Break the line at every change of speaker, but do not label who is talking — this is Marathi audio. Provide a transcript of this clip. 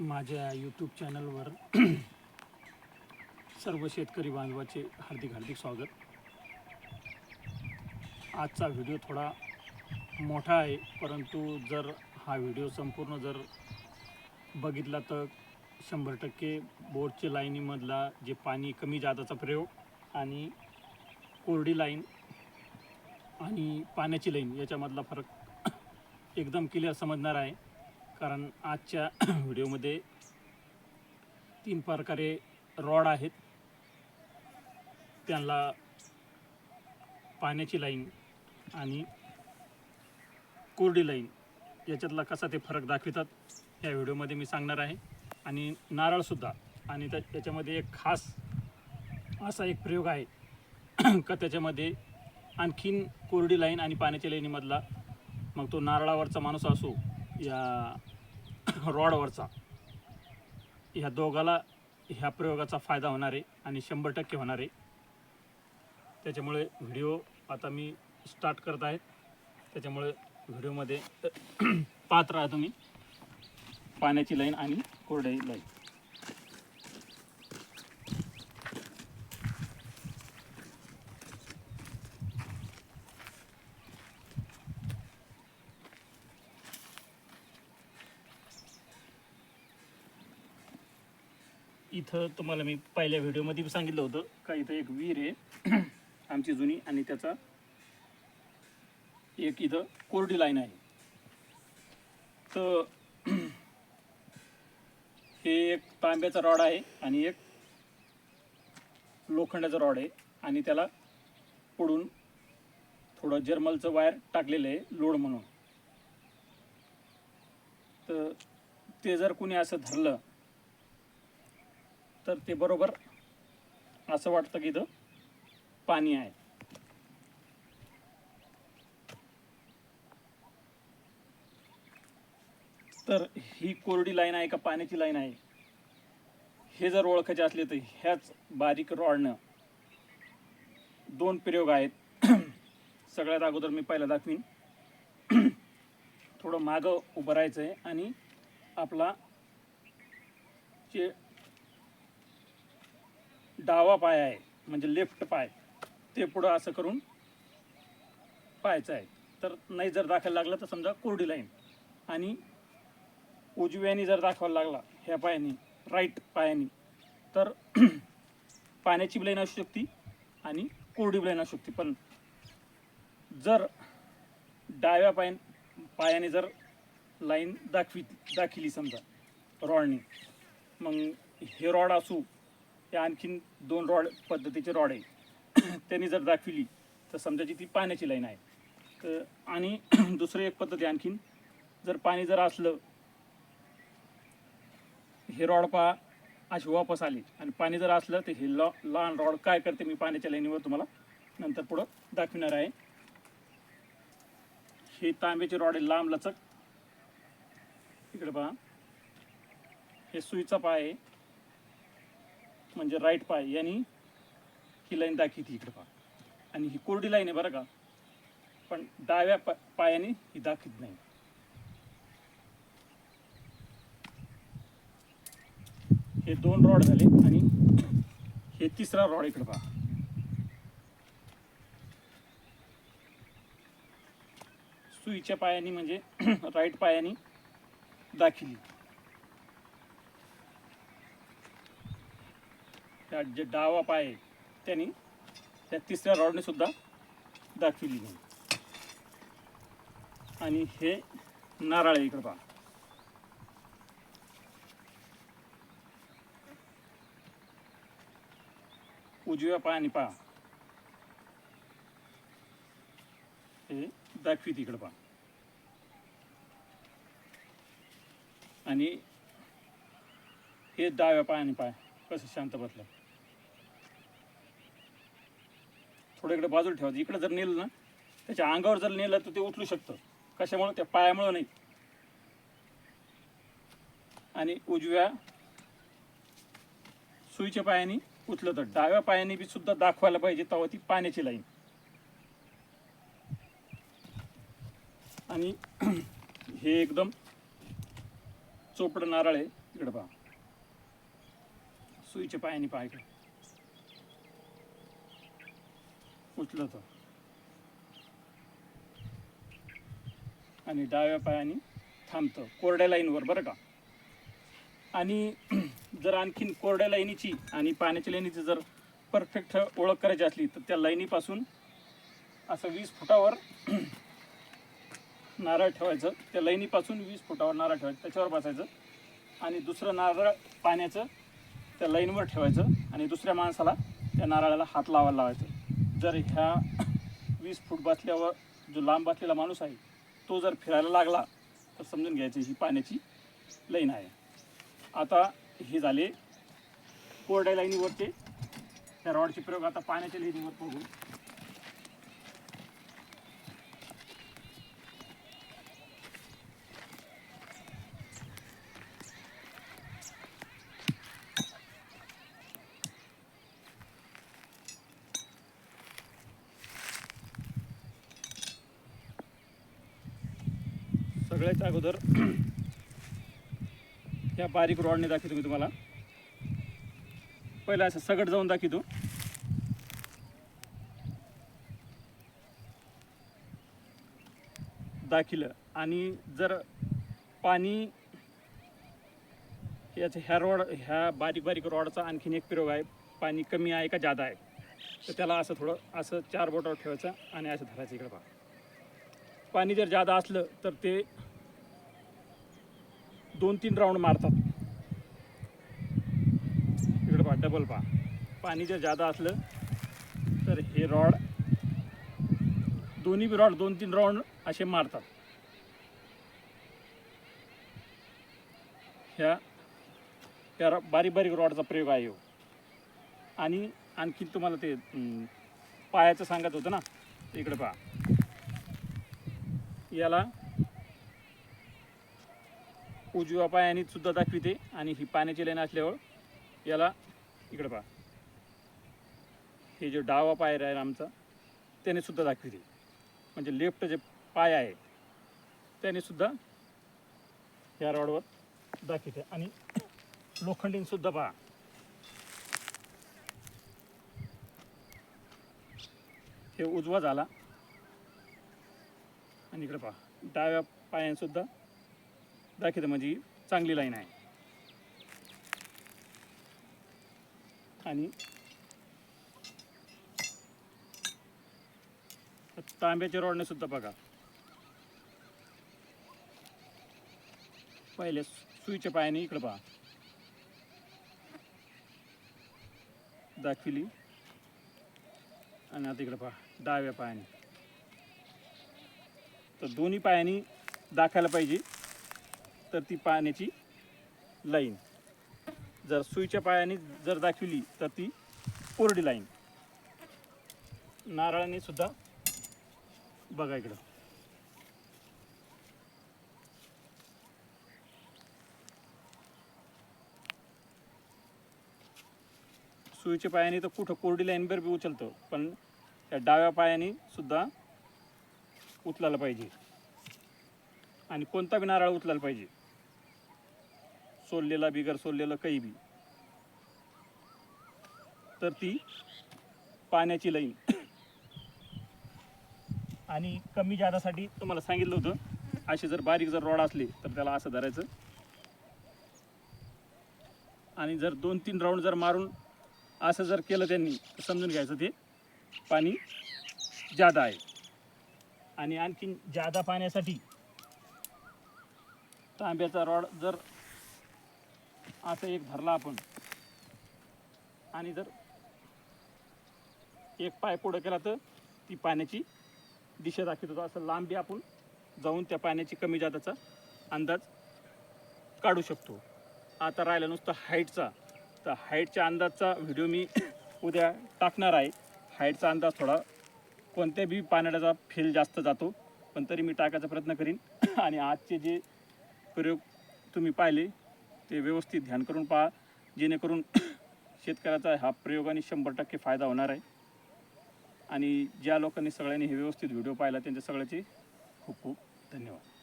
माझ्या यूट्यूब चॅनलवर सर्व शेतकरी बांधवाचे हार्दिक हार्दिक स्वागत. आजचा व्हिडिओ थोडा मोठा आहे परंतु जर हा व्हिडिओ संपूर्ण जर बघितला तर शंभर टक्के बोरच्या लाईनीमधला जे पाणी कमी जादाचा प्रयोग आणि कोरडी लाईन आणि पाण्याची लाईन याच्यामधला फरक एकदम क्लिअर समजणार आहे. कारण आजच्या व्हिडिओमध्ये तीन प्रकारे रॉड आहेत. त्यांना पाण्याची लाईन आणि कोरडी लाईन याच्यातला कसा ते फरक दाखवितात या व्हिडिओमध्ये मी सांगणार आहे. आणि नारळसुद्धा आणि त्या त्याच्यामध्ये एक खास असा एक प्रयोग आहे का त्याच्यामध्ये आणखीन कोरडी लाईन आणि पाण्याच्या लाईनीमधला मग तो नारळावरचा माणूस असो या रॉडवरचा. ह्या दोघाला ह्या प्रयोगाचा फायदा होणार आहे आणि शंभर टक्के होणार. आहे त्याच्यामुळे व्हिडिओ आता मी स्टार्ट करत आहे. त्याच्यामुळे व्हिडिओमध्ये पाहत राहा तुम्ही. पाण्याची लाईन आणि कोरड्याची लाईन. इथं तुम्हाला मी पहिल्या व्हिडिओमध्ये सांगितलं होतं. का इथं एक विहीर आहे आमची जुनी आणि त्याचा एक इथं कोरडी लाईन आहे. तर हे एक तांब्याचा रॉड आहे आणि एक लोखंडाचा रॉड आहे आणि त्याला पुढून थोडं जर्मलचं वायर टाकलेलं आहे लोड म्हणून. तर ते जर कुणी असं धरलं तर ते बरोबर असं वाटतं की इथं पाणी आहे. तर ही कोरडी लाईन आहे का पाण्याची लाईन आहे? हे जर ओळखायचे असले तर ह्याच बारीक रॉडनं दोन प्रयोग आहेत. सगळ्यात अगोदर मी पहिला दाखवीन. थोडं मागं उभं राहायचं आहे आणि आपला जे डावा पाय आहे म्हणजे लेफ्ट पाय ते पुढं असं करून पाहायचं आहे. तर नाही जर दाखवायला लागलं तर समजा कोरडी लाईन आणि उजव्याने जर दाखवायला लागला ह्या पायाने राईट पायाने तर पाण्याची लाईन असू शकते आणि कोरडी ब्लाईन असू शकते. पण जर डाव्या पाय पायाने जर लाईन दाखवी दाखिली समजा रॉडने मग हे रॉड असू हे आणखीन दोन रॉड पद्धतीचे रॉड आहे त्यांनी जर दाखविली तर समजायची ती पाण्याची लाईन आहे तर आणि दुसरं एक पद्धत आहे आणखीन जर पाणी जर असलं हे रॉड पहा अशी वापस आली. आणि पाणी जर असलं तर हे लॉ लहान रॉड काय करते मी पाण्याच्या लाईनीवर तुम्हाला नंतर पुढं दाखविणार आहे. हे तांब्याचे रॉड आहे लांब लचक. इकडे पहा. हे सुईचा पाय आहे. म्हणजे राईट पाय यांनी ही लाईन दाखवते इकडे पहा. आणि ही कोरडी लाईन आहे बरं का. पण डाव्या पा पायाने ही दाखवत नाही. हे दोन रॉड झाले आणि हे तिसरा रॉड इकडे पहा. सुईच्या पायाने म्हणजे राईट पायाने दाखिली त्या जे डावा पाय आहे त्यांनी त्या तिसऱ्या रॉडने सुद्धा दाखविली नाही. आणि हे नारळ आहे इकडं पहा. उजव्या पायाने पहा. हे दाखवी तिकडं पहा. आणि हे डाव्या पायाने पाय कसं शांत बसलं. थोडं इकडे बाजूला ठेवायचं इकडे जर नेलं ना त्याच्या अंगावर जर नेलं तर ते उचलू शकतं. कशामुळं? त्या पायामुळं नाही. आणि उजव्या सुईच्या पायाने उचलं तर. डाव्या पायाने बी सुद्धा दाखवायला पाहिजे तेव्हा ती पाण्याची लाईन. आणि हे एकदम चोपडं नारळ आहे. इकडं पहा. सुईच्या पायाने पाहिजे इकडे उचलत आणि डाव्या पायाने थांबतं कोरड्या लाईनवर बरं का? आणि जर आणखीन कोरड्या लाईनीची आणि पाण्याच्या लाईनीची जर परफेक्ट ओळख करायची असली तर त्या लाईनीपासून असं वीस फुटावर नारळ ठेवायचं. त्या लाईनीपासून वीस फुटावर नारळ ठेवायचं. त्याच्यावर बसायचं. आणि दुसरं नारळ पाण्याचं त्या लाईनवर ठेवायचं. आणि दुसऱ्या माणसाला त्या नारळाला हात लावायला लावायचं. जर ह्या वीस फूट बसल्यावर जो लांब बसलेला माणूस आहे तो जर फिरायला लागला तर समजून घ्यायची ही पाण्याची लाईन आहे. आता हे झाले कोरड्या लाईनीवरचे. त्या रॉडचे प्रयोग आता पाण्याच्या लाईनीवर बघू. सगळ्यात अगोदर ह्या बारीक रॉडने दाखवतो मी तुम्हाला. पहिला असं सगट जाऊन दाखवतो. दाखिलं. आणि जर पाणी याचं ह्या रॉड ह्या बारीक बारीक रॉडचा आणखीन एक प्रयोग आहे. पाणी कमी आहे का जादा आहे? तर त्याला असं थोडं असं चार बोटावर ठेवायचं आणि असं धरायचं इकडं पहा. पाणी जर जादा असलं तर ते दोन तीन राऊंड मारतात. इकडे पहा डबल पहा. पाणी जर जादा असलं तर हे रॉड दोन्ही बी रॉड दोन तीन राऊंड असे मारतात. ह्या या रॉ- बारीक बारीक रॉडचा प्रयोग आहे हो. आणि आणखी तुम्हाला ते पायाचं सांगत होतं ना इकडे पहा. याला उजव्या पायाने सुद्धा दाखविते आणि ही पाण्याची लाईन असल्यावर याला इकडे पहा. हे जे डावा पाय आहे आमचा त्याने सुद्धा दाखविते. म्हणजे लेफ्ट जे पाय आहे त्याने सुद्धा या रॉडवर दाखविते. आणि लोखंडीन सुद्धा पहा. हे उजवा झाला. आणि इकडे पहा. डाव्या पायाने सुद्धा दाखवतं म्हणजे चांगली लाईन आहे. आणि तांब्याच्या रॉडने सुद्धा बघा. पहिले सुईच्या पायाने इकडे पहा. दाखविली आणि आता इकडे पहा डाव्या पायाने. तर दोन्ही पायानी दाखायला पाहिजे. तर ती पाण्याची लाईन. जर सुईच्या पायाने जर दाखविली तर ती कोरडी लाईन. नारळाने सुद्धा बघा इकडं. सुईच्या पायाने तर कुठं कोरडी लाईनवर बी उचलतं पण त्या डाव्या पायाने सुद्धा उचलायला पाहिजे. आणि कोणता बी नारळ उचलायला पाहिजे. सोललेला बिगर सोललेलं काही बी. तर ती पाण्याची लाईन. आणि कमी जादासाठी तुम्हाला सांगितलं होतं असे जर बारीक जर रॉड असले तर त्याला असं धरायचं. आणि जर दोन तीन राऊंड जर मारून असं जर केलं त्यांनी तर समजून घ्यायचं ते पाणी जादा आहे. आणि आणखीन जादा पाण्यासाठी तांब्याचा रॉड जर असं एक धरला आपण. आणि जर एक पाय पुढं केला तर ती पाण्याची दिशा दाखवत होतो. असं लांबी आपण जाऊन त्या पाण्याची कमी जादाचा अंदाज काढू शकतो. आता राहिला नुसतं हाईटचा. तर हाईटच्या अंदाजचा व्हिडिओ मी उद्या टाकणार आहे. हाईटचा अंदाज थोडा कोणत्या बी पाण्याचा फेल जास्त जातो पण तरी मी टाकायचा प्रयत्न करीन. आणि आजचे जे प्रयोग तुम्ही पाहिले ते व्यवस्थित ध्यान करून पहा. जेणेकरून शेतकऱ्याचा हा प्रयोगाने शंभर टक्के फायदा होणार आहे. आणि ज्या लोकांनी सगळ्यांनी हे व्यवस्थित व्हिडिओ पाहिला त्यांच्या सगळ्याचे खूप खूप धन्यवाद.